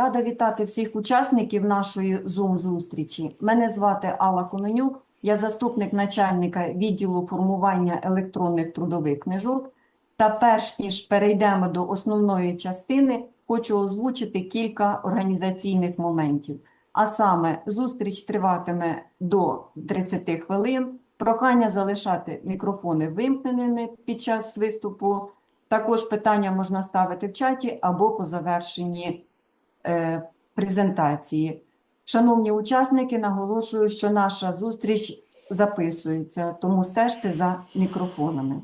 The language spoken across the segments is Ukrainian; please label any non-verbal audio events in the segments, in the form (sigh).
рада вітати всіх учасників нашої Zoom-зустрічі. Мене звати Алла Кононюк, я заступник начальника відділу формування електронних трудових книжок. Та перш ніж перейдемо до основної частини, хочу озвучити кілька організаційних моментів. А саме, зустріч триватиме до 30 хвилин. Прохання залишати мікрофони вимкненими під час виступу. Також питання можна ставити в чаті або по завершенні презентації. Шановні учасники, наголошую, що наша зустріч записується, тому стежте за мікрофонами.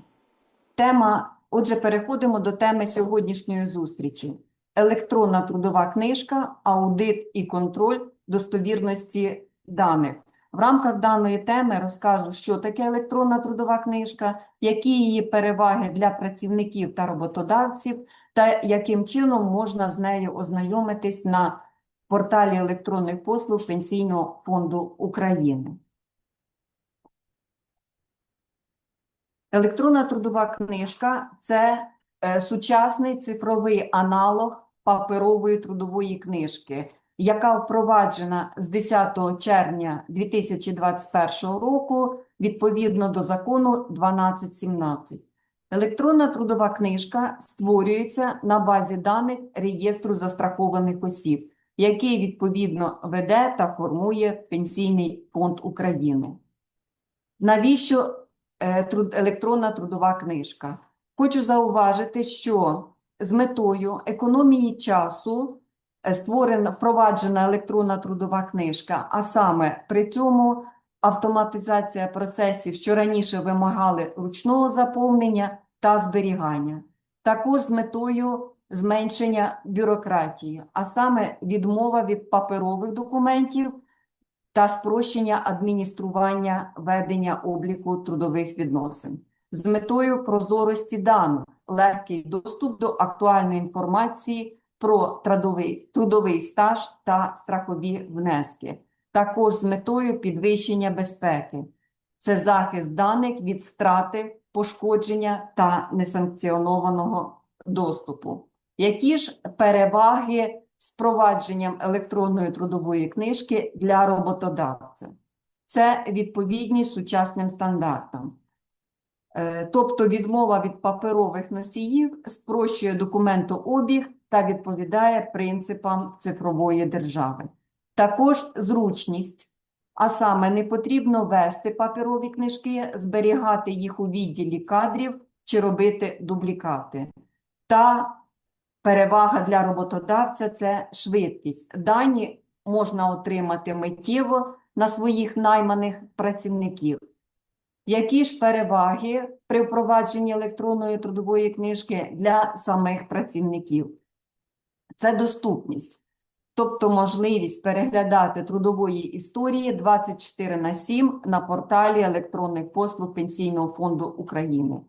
Тема, отже, переходимо до теми сьогоднішньої зустрічі: електронна трудова книжка, аудит і контроль достовірності даних. В рамках даної теми розкажу, що таке електронна трудова книжка, які її переваги для працівників та роботодавців, та яким чином можна з нею ознайомитись на порталі електронних послуг Пенсійного фонду України. Електронна трудова книжка це е, сучасний цифровий аналог паперової трудової книжки, яка впроваджена з 10 червня 2021 року відповідно до закону 1217. Електронна трудова книжка створюється на базі даних реєстру застрахованих осіб, який відповідно веде та формує Пенсійний фонд України. Навіщо е, електронна трудова книжка? Хочу зауважити, що з метою економії часу е, створена впроваджена електронна трудова книжка, а саме при цьому автоматизація процесів, що раніше вимагали ручного заповнення та зберігання. Також з метою зменшення бюрократії, а саме відмова від паперових документів та спрощення адміністрування ведення обліку трудових відносин. З метою прозорості даних, легкий доступ до актуальної інформації про трудовий, трудовий стаж та страхові внески. Також з метою підвищення безпеки. Це захист даних від втрати, пошкодження та несанкціонованого доступу. Які ж переваги з впровадженням електронної трудової книжки для роботодавця? Це відповідність сучасним стандартам. Е, Тобто відмова від паперових носіїв спрощує документообіг та відповідає принципам цифрової держави. Також зручність, а саме не потрібно вести паперові книжки, зберігати їх у відділі кадрів чи робити дублікати. Та перевага для роботодавця це швидкість. Дані можна отримати миттєво на своїх найманих працівників. Які ж переваги при впровадженні електронної трудової книжки для самих працівників? Це доступність, тобто можливість переглядати трудової історії 24 на 7 на порталі електронних послуг Пенсійного фонду України.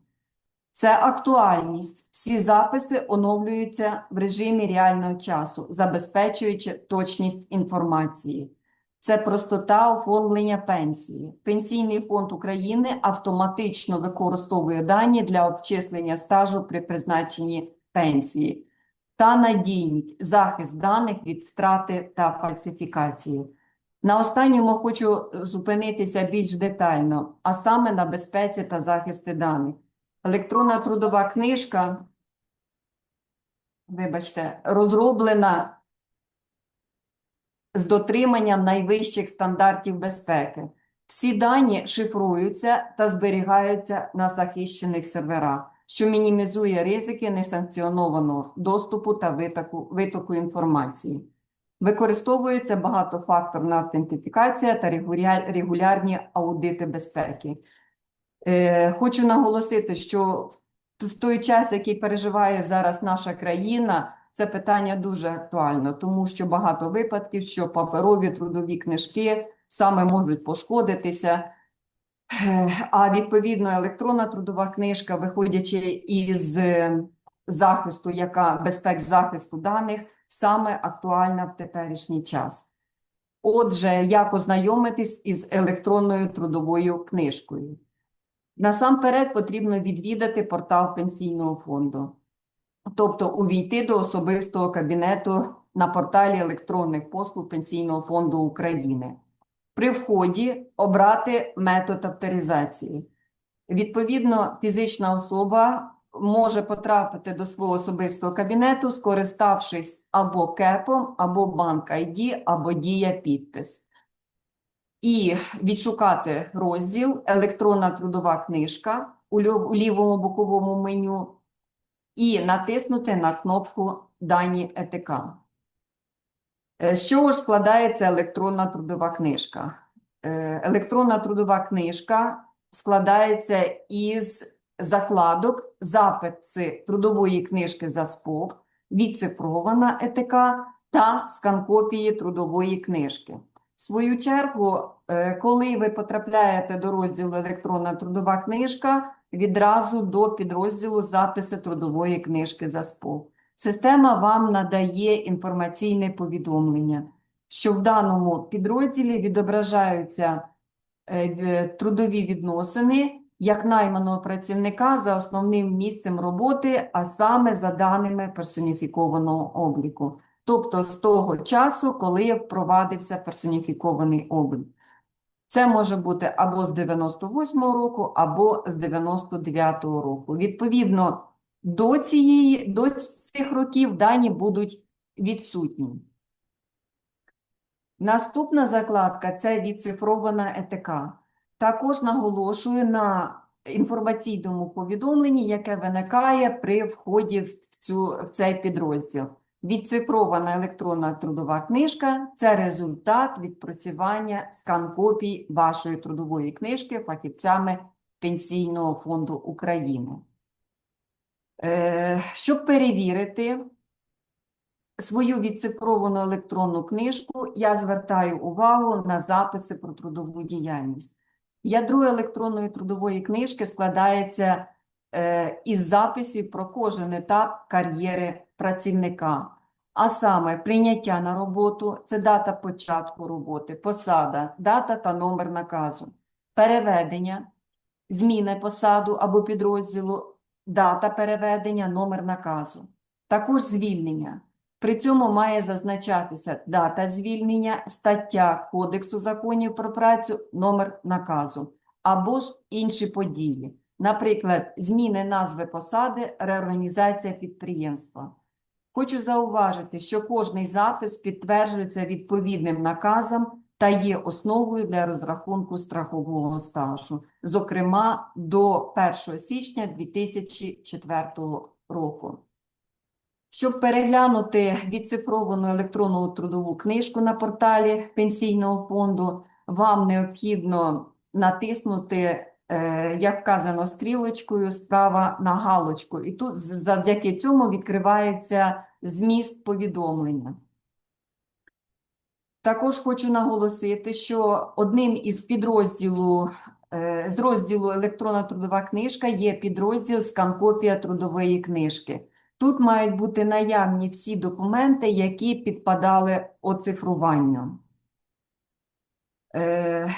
Це актуальність. Всі записи оновлюються в режимі реального часу, забезпечуючи точність інформації. Це простота оформлення пенсії. Пенсійний фонд України автоматично використовує дані для обчислення стажу при призначенні пенсії та надійність захист даних від втрати та фальсифікації. На останньому хочу зупинитися більш детально, а саме на безпеці та захисті даних. Електронна трудова книжка, вибачте, розроблена з дотриманням найвищих стандартів безпеки. Всі дані шифруються та зберігаються на захищених серверах, що мінімізує ризики несанкціонованого доступу та витоку, витоку інформації. Використовується багатофакторна автентифікація та регулярні аудити безпеки. Е, Хочу наголосити, що в- той час, який переживає зараз наша країна, це питання дуже актуально, тому що багато випадків, що паперові трудові книжки саме можуть пошкодитися. А відповідно електронна трудова книжка, виходячи із е, захисту, яка безпек захисту даних, саме актуальна в теперішній час. Отже, як ознайомитись із електронною трудовою книжкою? Насамперед потрібно відвідати портал Пенсійного фонду, тобто увійти до особистого кабінету на порталі електронних послуг Пенсійного фонду України. При вході обрати метод авторизації. Відповідно, фізична особа може потрапити до свого особистого кабінету, скориставшись або КЕПом, або банк ID, або Дія підпис. І відшукати розділ Електронна трудова книжка у лівому боковому меню і натиснути на кнопку Дані ЕТК. Е, З чого ж складається електронна трудова книжка? Е, Електронна трудова книжка складається із закладок, записи трудової книжки за СПОВ, відцифрована ЕТК та скан-копії трудової книжки. В свою чергу, е, коли ви потрапляєте до розділу електронна трудова книжка, відразу до підрозділу записи трудової книжки за СПОВ. Система вам надає інформаційне повідомлення, що в даному підрозділі відображаються е, трудові відносини як найманого працівника за основним місцем роботи, а саме за даними персоніфікованого обліку. Тобто з того часу, коли впровадився персоніфікований облік. Це може бути або з 98-го року, або з 99-го року. Відповідно, до, цієї, до цих років дані будуть відсутні. Наступна закладка це відцифрована ЕТК. Також наголошую на інформаційному повідомленні, яке виникає при вході в, цю, в цей підрозділ. Відцифрована електронна трудова книжка це результат відпрацювання скан-копій вашої трудової книжки фахівцями Пенсійного фонду України. Е, Щоб перевірити свою відцифровану електронну книжку, я звертаю увагу на записи про трудову діяльність. Ядро електронної трудової книжки складається е, із записів про кожен етап кар'єри працівника, а саме прийняття на роботу це дата початку роботи, посада, дата та номер наказу, переведення, зміна посаду або підрозділу, дата переведення, номер наказу, також звільнення. При цьому має зазначатися дата звільнення, стаття Кодексу законів про працю, номер наказу або ж інші події, наприклад, зміни назви посади, реорганізація підприємства. Хочу зауважити, що кожний запис підтверджується відповідним наказом та є основою для розрахунку страхового стажу, зокрема до 1 січня 2004 року. Щоб переглянути відцифровану електронну трудову книжку на порталі Пенсійного фонду, вам необхідно натиснути, е, як вказано стрілочкою, справа на галочку. І тут завдяки цьому відкривається зміст повідомлення. Також хочу наголосити, що одним із підрозділу е, з розділу електронна трудова книжка є підрозділ скан-копія трудової книжки. Тут мають бути наявні всі документи, які підпадали оцифруванню. Е,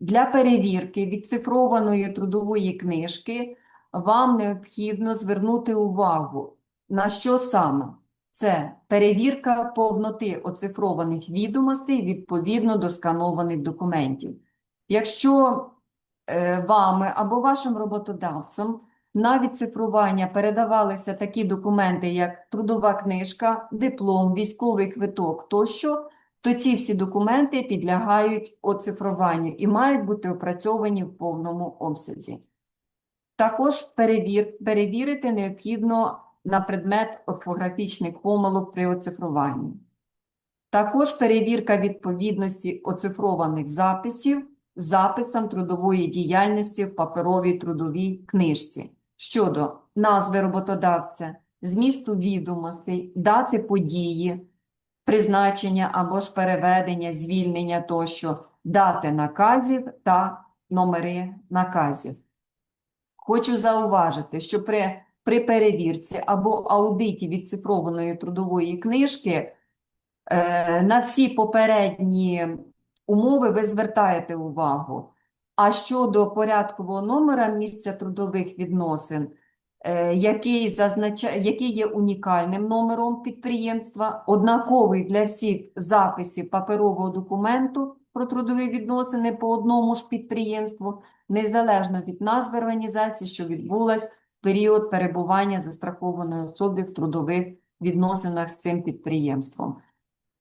Для перевірки відцифрованої трудової книжки вам необхідно звернути увагу, на що саме? Це перевірка повноти оцифрованих відомостей відповідно до сканованих документів. Якщо е, вами або вашим роботодавцем на відцифрування передавалися такі документи, як трудова книжка, диплом, військовий квиток тощо, то ці всі документи підлягають оцифруванню і мають бути опрацьовані в повному обсязі. Також перевір, перевірити необхідно на предмет орфографічних помилок при оцифруванні. Також перевірка відповідності оцифрованих записів записам трудової діяльності в паперовій трудовій книжці щодо назви роботодавця, змісту відомостей, дати події, призначення або ж переведення, звільнення тощо, дати наказів та номери наказів. Хочу зауважити, що при, при перевірці або аудиті відцифрованої трудової книжки е, на всі попередні умови ви звертаєте увагу. А щодо порядкового номера місця трудових відносин, е, який зазначає, який є унікальним номером підприємства, однаковий для всіх записів паперового документу про трудові відносини по одному ж підприємству, незалежно від назви організації, що відбулась період перебування застрахованої особи в трудових відносинах з цим підприємством.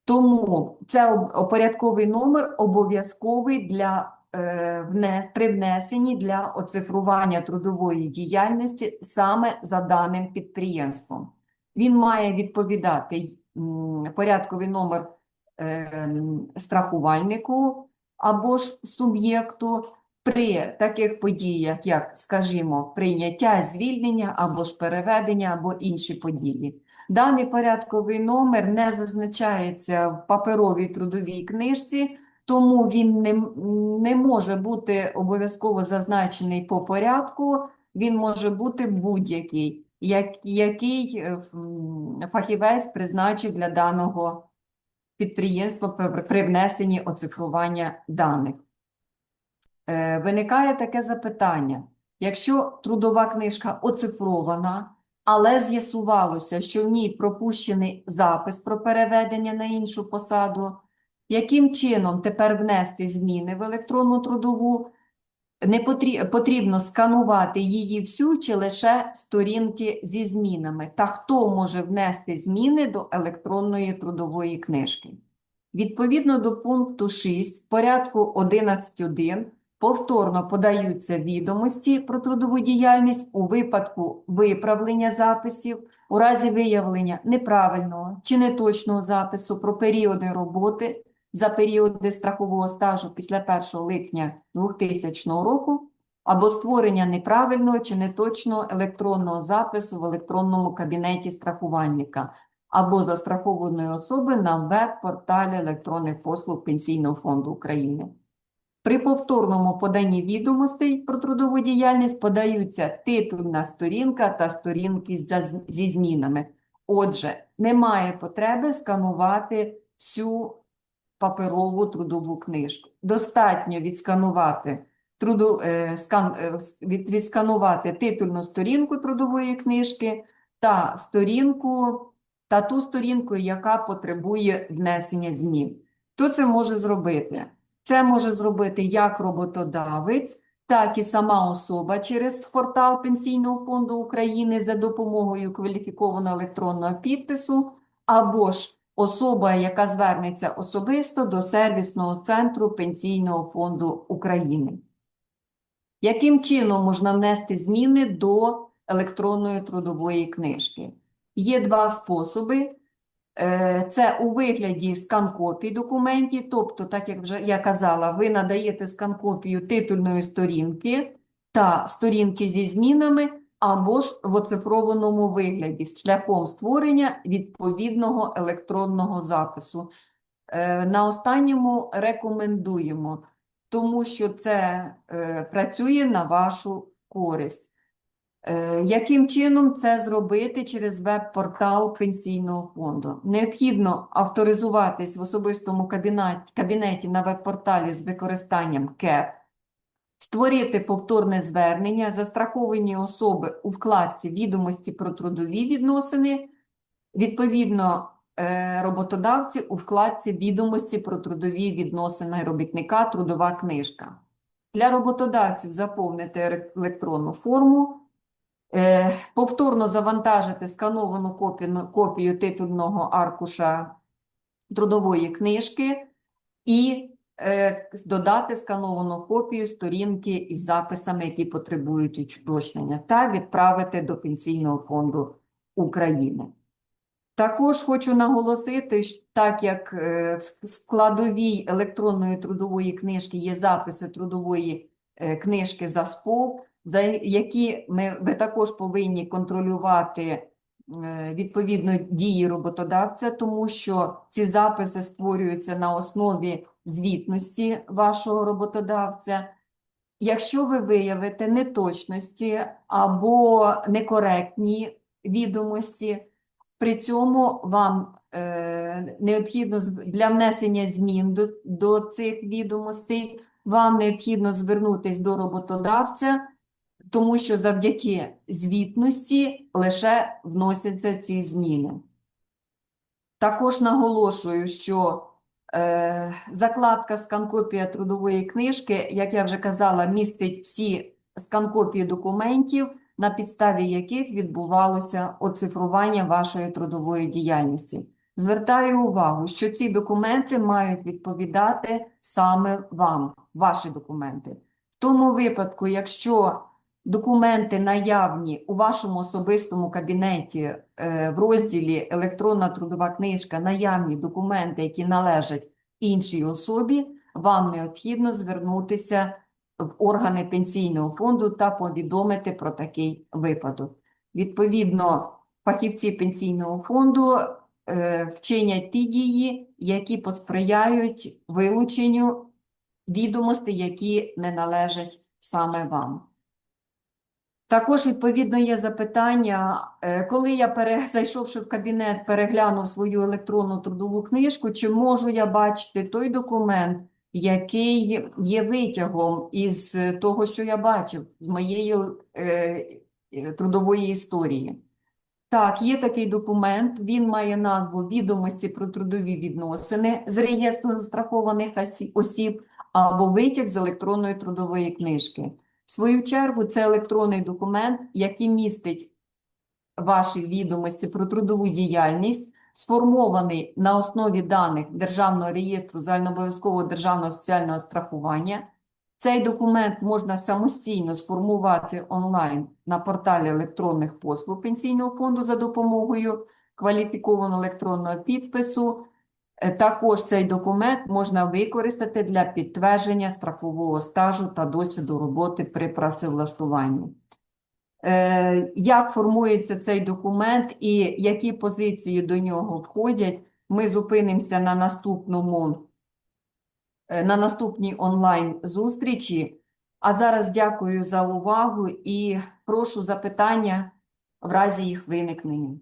Тому це опорядковий номер обов'язковий для е, при внесенні для оцифрування трудової діяльності саме за даним підприємством. Він має відповідати порядковий номер е, страхувальнику або ж суб'єкту при таких подіях, як, скажімо, прийняття, звільнення або ж переведення, або інші події. Даний порядковий номер не зазначається в паперовій трудовій книжці, тому він не, не може бути обов'язково зазначений по порядку, він може бути будь-який, як, який е, фахівець призначив для даного підприємства при при внесенні оцифрування даних. Е, Виникає таке запитання. Якщо трудова книжка оцифрована, але з'ясувалося, що в ній пропущений запис про переведення на іншу посаду, яким чином тепер внести зміни в електронну трудову? Не потрі- потрібно сканувати її всю чи лише сторінки зі змінами. Та хто може внести зміни до електронної трудової книжки? Відповідно до пункту 6 порядку 11.1 повторно подаються відомості про трудову діяльність у випадку виправлення записів, у разі виявлення неправильного чи неточного запису про періоди роботи за періоди страхового стажу після 1 липня 2000 року або створення неправильного чи неточного електронного запису в електронному кабінеті страхувальника або застрахованої особи на веб-порталі електронних послуг Пенсійного фонду України. При повторному поданні відомостей про трудову діяльність подаються титульна сторінка та сторінки зі змінами. Отже, немає потреби сканувати всю паперову трудову книжку. Достатньо відсканувати труду, е, скан, е, від, відсканувати титульну сторінку трудової книжки та сторінку та ту сторінку, яка потребує внесення змін. Хто це може зробити? Це може зробити як роботодавець, так і сама особа через портал Пенсійного фонду України за допомогою кваліфікованого електронного підпису, або ж особа, яка звернеться особисто до сервісного центру Пенсійного фонду України. Яким чином можна внести зміни до електронної трудової книжки? Є два способи. Е, Це у вигляді скан-копій документів, тобто, так як вже я казала, ви надаєте скан-копію титульної сторінки та сторінки зі змінами, або ж в оцифрованому вигляді шляхом створення відповідного електронного запису. Е, На останньому рекомендуємо, тому що це е, працює на вашу користь. Е, Яким чином це зробити через веб-портал Пенсійного фонду? Необхідно авторизуватись в особистому кабінеті, кабінеті на веб-порталі з використанням КЕП, створити повторне звернення, застраховані особи у вкладці «Відомості про трудові відносини», відповідно, е, роботодавці у вкладці «Відомості про трудові відносини робітника. Трудова книжка». Для роботодавців заповнити електронну форму, повторно завантажити скановану копію, копію титульного аркуша трудової книжки і е, додати скановану копію сторінки із записами, які потребують уточнення, та відправити до Пенсійного фонду України. Також хочу наголосити, що так як е, в складовій електронної трудової книжки є записи трудової е, книжки за СПОВ, за які ми, ви також повинні контролювати е, відповідно дії роботодавця, тому що ці записи створюються на основі звітності вашого роботодавця. Якщо ви виявите неточності або некоректні відомості, при цьому вам е, необхідно для внесення змін до, до цих відомостей, вам необхідно звернутися до роботодавця тому що завдяки звітності лише вносяться ці зміни. Також наголошую, що е, закладка сканкопія трудової книжки, як я вже казала, містить всі сканкопії документів, на підставі яких відбувалося оцифрування вашої трудової діяльності. Звертаю увагу, що ці документи мають відповідати саме вам, ваші документи. В тому випадку, якщо документи наявні у вашому особистому кабінеті е, в розділі Електронна трудова книжка, наявні документи, які належать іншій особі, вам необхідно звернутися в органи пенсійного фонду та повідомити про такий випадок. Відповідно, фахівці пенсійного фонду е, вчинять ті дії, які посприяють вилученню відомостей, які не належать саме вам. Також, відповідно, є запитання, е, коли я, пере... (laughs) зайшовши в кабінет, переглянув свою електронну трудову книжку, чи можу я бачити той документ, який є витягом із того, що я бачив, з моєї е, е, трудової історії? Так, є такий документ, він має назву «Відомості про трудові відносини з реєстру застрахованих осіб» або «Витяг з електронної трудової книжки». В свою чергу, це електронний документ, який містить ваші відомості про трудову діяльність, сформований на основі даних Державного реєстру загальнообов'язкового державного соціального страхування. Цей документ можна самостійно сформувати онлайн на порталі електронних послуг Пенсійного фонду за допомогою кваліфікованого електронного підпису. Е, Також цей документ можна використати для підтвердження страхового стажу та досвіду роботи при працевлаштуванні. Е, Як формується цей документ і які позиції до нього входять, ми зупинимося на наступному, е, на наступній онлайн-зустрічі. А зараз дякую за увагу і прошу запитання в разі їх виникнення.